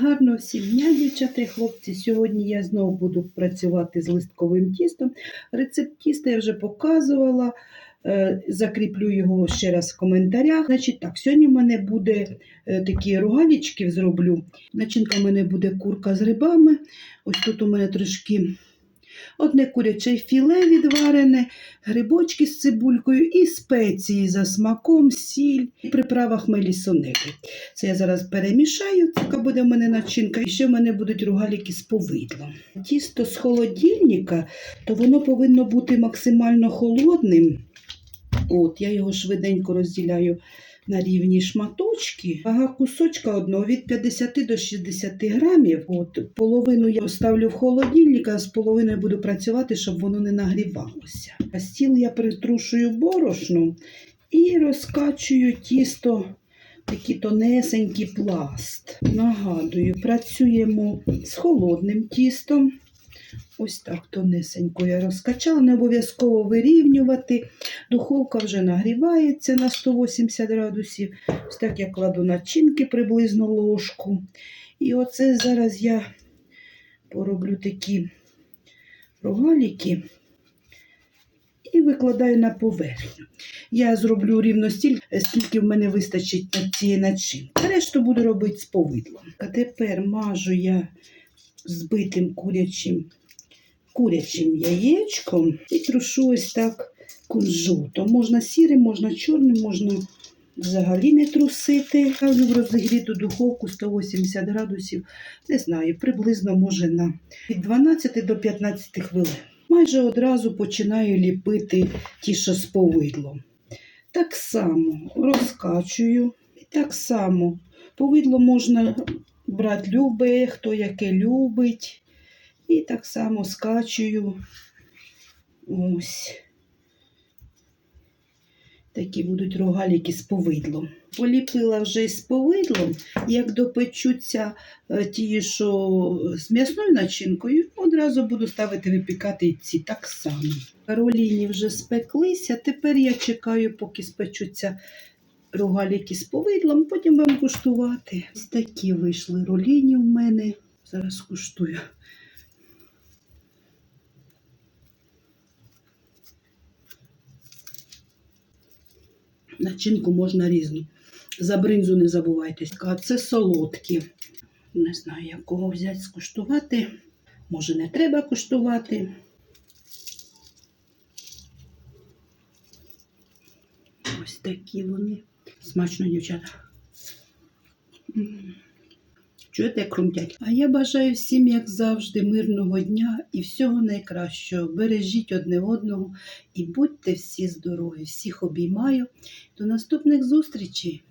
Гарно всім дня, дівчата і хлопці. Сьогодні я знову буду працювати з листковим тістом. Рецепт тіста я вже показувала. Е, Закріплю його ще раз в коментарях. Значить так, сьогодні в мене буде е, такі рогалічки зроблю. Начинка в мене буде курка з грибами. Ось тут у мене трошки одне куряче філе відварене, грибочки з цибулькою і спеції за смаком, сіль і приправа хмелі сонелі. Це я зараз перемішаю, така буде в мене начинка. І ще в мене будуть рогаліки з повидлом. Тісто з холодильника, то воно повинно бути максимально холодним. От, я його швиденько розділяю на рівні шматочки. Вага кусочка одного від 50 до 60 грамів. От, половину я ставлю в холодильник, а з половиною буду працювати, щоб воно не нагрівалося. А стіл я притрушую борошном і розкачую тісто такий тонесенький пласт. Нагадую, працюємо з холодним тістом. Ось так тонесенько я розкачала, не обов'язково вирівнювати. Духовка вже нагрівається на 180 градусів. Ось так я кладу начинки приблизно ложку. І оце зараз я пороблю такі рогаліки і викладаю на поверхню. Я зроблю рівно стільки, скільки в мене вистачить на цієї начинки. Решту буду робити з повидлом. А тепер мажу я збитим курячим курячим яєчком і трушу ось так кунжутом. Можна сірим, можна чорним, можна взагалі не трусити. Ставлю в розігріту духовку 180 градусів, не знаю, приблизно може на від 12 до 15 хвилин. Майже одразу починаю ліпити ті, що з повидлом. Так само розкачую. І так само повидло можна брати любе, хто яке любить. І так само скачую. Ось. Такі будуть рогаліки з повидлом. Поліпила вже з повидлом, як допечуться е, ті, що з м'ясною начинкою, одразу буду ставити випікати ці так само. Роліні вже спеклися. Тепер я чекаю, поки спечуться рогаліки з повидлом, потім будемо куштувати. Ось такі вийшли роліні у мене. Зараз куштую. Начинку можна різну. За бринзу не забувайтесь. А це солодкі. Не знаю, якого взяти скуштувати. Може, не треба куштувати. Ось такі вони. Смачно, дівчата. Чуєте, крумтять. А я бажаю всім, як завжди, мирного дня і всього найкращого. Бережіть одне одного і будьте всі здорові. Всіх обіймаю. До наступних зустрічей!